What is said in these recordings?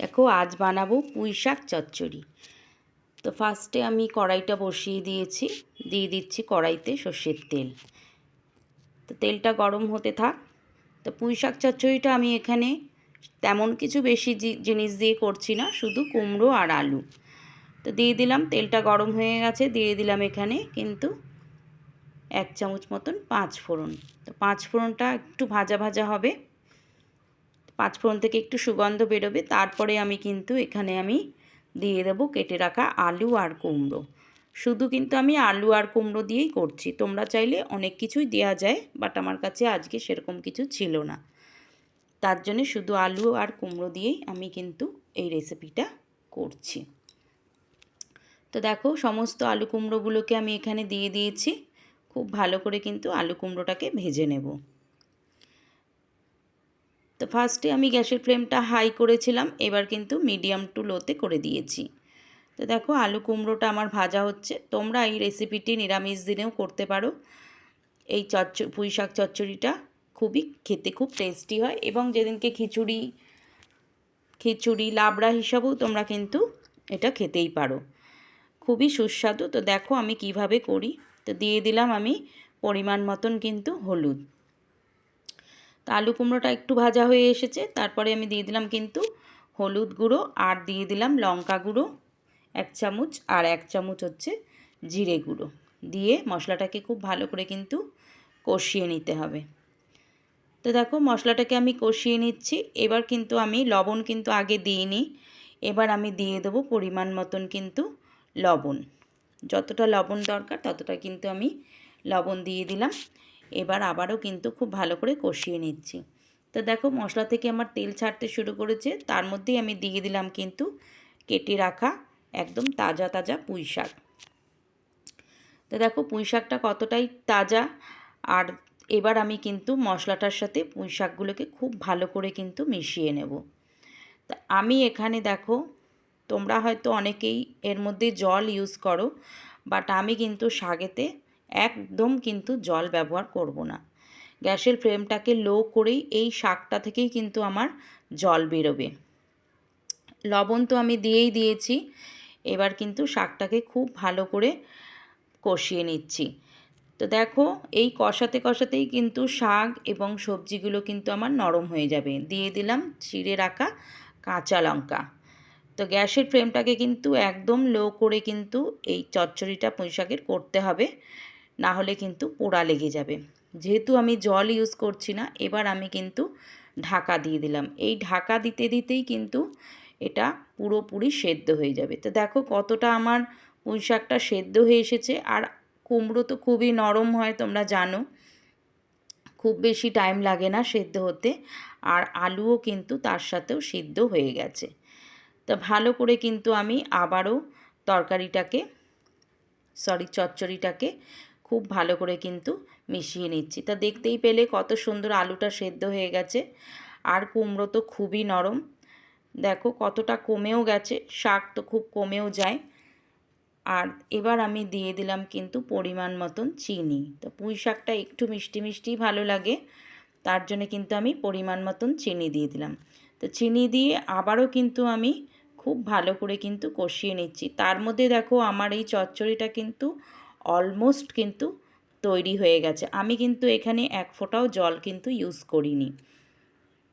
দেখো আজ বানাবো পুঁই শাক চচ্চড়ি। তো ফার্স্টে আমি কড়াইটা বসিয়ে দিয়েছি, দিয়ে দিচ্ছি কড়াইতে সর্ষের তেল। তো তেলটা গরম হতে থাক। তো পুঁই শাক চচ্চড়িটা আমি এখানে তেমন কিছু বেশি জিনিস দিয়ে করছি না, শুধু কুমড়ো আর আলু। তো দিয়ে দিলাম, তেলটা গরম হয়ে গেছে, দিয়ে দিলাম এখানে কিন্তু এক চামচ মতন পাঁচ ফোড়ন। তো পাঁচ ফোড়নটা একটু ভাজা ভাজা হবে। পাঁচ ফোড়ন থেকে একটু সুগন্ধ বেরোবে, তারপরে আমি কিন্তু এখানে আমি দিয়ে দেবো কেটে রাখা আলু আর কুমড়ো। শুধু কিন্তু আমি আলু আর কুমড়ো দিয়েই করছি, তোমরা চাইলে অনেক কিছুই দেওয়া যায় বাট আমার কাছে আজকে সেরকম কিছু ছিল না। তার জন্যে শুধু আলু আর কুমড়ো দিয়েই আমি কিন্তু এই রেসিপিটা করছি। তো দেখো, সমস্ত আলু কুমড়োগুলোকে আমি এখানে দিয়ে দিয়েছি, খুব ভালো করে কিন্তু আলু কুমড়োটাকে ভেজে নেব। তো ফার্স্টে আমি গ্যাসের ফ্লেমটা হাই করেছিলাম, এবার কিন্তু মিডিয়াম টু লোতে করে দিয়েছি। তো দেখো, আলু কুমড়োটা আমার ভাজা হচ্ছে, তোমরা এই রেসিপিটি নিরামিষ দিনেও করতে পারো। এই চচ্চ, পুঁই শাক চচ্চড়িটা খুবই খেতে খুব টেস্টি হয় এবং যেদিনকে খিচুড়ি খিচুড়ি, লাবড়া হিসাবেও তোমরা কিন্তু এটা খেতেই পারো। খুবই সুস্বাদু। তো দেখো আমি কীভাবে করি। তো দিয়ে দিলাম আমি পরিমাণ মতন কিন্তু হলুদ। তো আলু কুমড়োটা একটু ভাজা হয়ে এসেছে, তারপরে আমি দিয়ে দিলাম কিন্তু হলুদ গুঁড়ো আর দিয়ে দিলাম লঙ্কা গুঁড়ো, এক চামচ আর এক চামচ হচ্ছে জিরে গুঁড়ো। দিয়ে মশলাটাকে খুব ভালো করে কিন্তু কষিয়ে নিতে হবে। তো দেখো মশলাটাকে আমি কষিয়ে নিচ্ছি, এবার কিন্তু আমি লবণ কিন্তু আগে দিইনি, এবার আমি দিয়ে দেবো পরিমাণ মতন কিন্তু লবণ। যতটা লবণ দরকার ততটা কিন্তু আমি লবণ দিয়ে দিলাম। এবার আবারও কিন্তু খুব ভালো করে কষিয়ে নিচ্ছি। তো দেখো, মশলা থেকে আমার তেল ছাড়তে শুরু করেছে। তার মধ্যেই আমি দিয়ে দিলাম কিন্তু কেটে রাখা একদম তাজা তাজা পুঁই শাক। তো দেখো, পুঁই শাকটা কতটাই তাজা। আর এবার আমি কিন্তু মশলাটার সাথে পুঁই শাকগুলোকে খুব ভালো করে কিন্তু মিশিয়ে নেব। তা আমি এখানে দেখো, তোমরা হয়তো অনেকেই এর মধ্যে জল ইউজ করো বাট আমি কিন্তু শাকেতে একদম কিন্তু জল ব্যবহার করব না। গ্যাসের ফ্লেমটাকে লো করেই এই শাকটা থেকেই কিন্তু আমার জল বেরোবে। লবণ তো আমি দিয়েই দিয়েছি, এবার কিন্তু শাকটাকে খুব ভালো করে কষিয়ে নিচ্ছি। তো দেখো, এই কষাতে কষাতেই কিন্তু শাক এবং সবজিগুলো কিন্তু আমার নরম হয়ে যাবে। দিয়ে দিলাম চিড়ে রাখা কাঁচা লঙ্কা। তো গ্যাসের ফ্লেমটাকে কিন্তু একদম লো করে কিন্তু এই চচ্চড়িটা পুঁই শাকের করতে হবে। না হলে কিন্তু পোড়া লেগে যাবে। যেহেতু আমি জল ইউজ করছি না, এবার আমি কিন্তু ঢাকা দিয়ে দিলাম। এই ঢাকা দিতে দিতেই কিন্তু এটা পুরোপুরি সেদ্ধ হয়ে যাবে। তো দেখো কতটা আমার পুঁই শাকটা সেদ্ধ হয়ে এসেছে। আর কুমড়ো তো খুবই নরম হয়, তোমরা জানো। খুব বেশি টাইম লাগে না সেদ্ধ হতে। আর আলুও কিন্তু তার সাথেও সিদ্ধ হয়ে গেছে। তো ভালো করে কিন্তু আমি আবারও তরকারিটাকে সরি চচ্চড়িটাকে খুব ভালো করে কিন্তু মিশিয়ে নিচ্ছি। তা দেখতেই পেলে কত সুন্দর আলুটা সেদ্ধ হয়ে গেছে। আর কুমড়ো তো খুবই নরম। দেখো কতটা কমেও গেছে, শাক তো খুব কমেও যায়। আর এবার আমি দিয়ে দিলাম কিন্তু পরিমাণ মতন চিনি। তো পুঁই শাকটা একটু মিষ্টি মিষ্টি ভালো লাগে, তার জন্য কিন্তু আমি পরিমাণ মতন চিনি দিয়ে দিলাম। তো চিনি দিয়ে আবারও কিন্তু আমি খুব ভালো করে কিন্তু কষিয়ে নিচ্ছি। তার মধ্যে দেখো আমার এই চচ্চড়িটা কিন্তু অলমোস্ট কিন্তু তৈরি হয়ে গেছে। আমি কিন্তু এখানে এক ফোঁটাও জল কিন্তু ইউজ করিনি।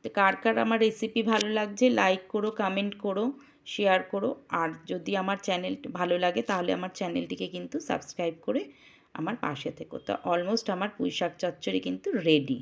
তো কার কার আমার রেসিপি ভালো লাগছে লাইক করো কমেন্ট করো শেয়ার করো। আর যদি আমার চ্যানেল ভালো লাগে, তাহলে আমার চ্যানেলটিকে কিন্তু সাবস্ক্রাইব করে আমার পাশে থেকো। তো অলমোস্ট আমার পুঁই শাক চচ্চড়ি কিন্তু রেডি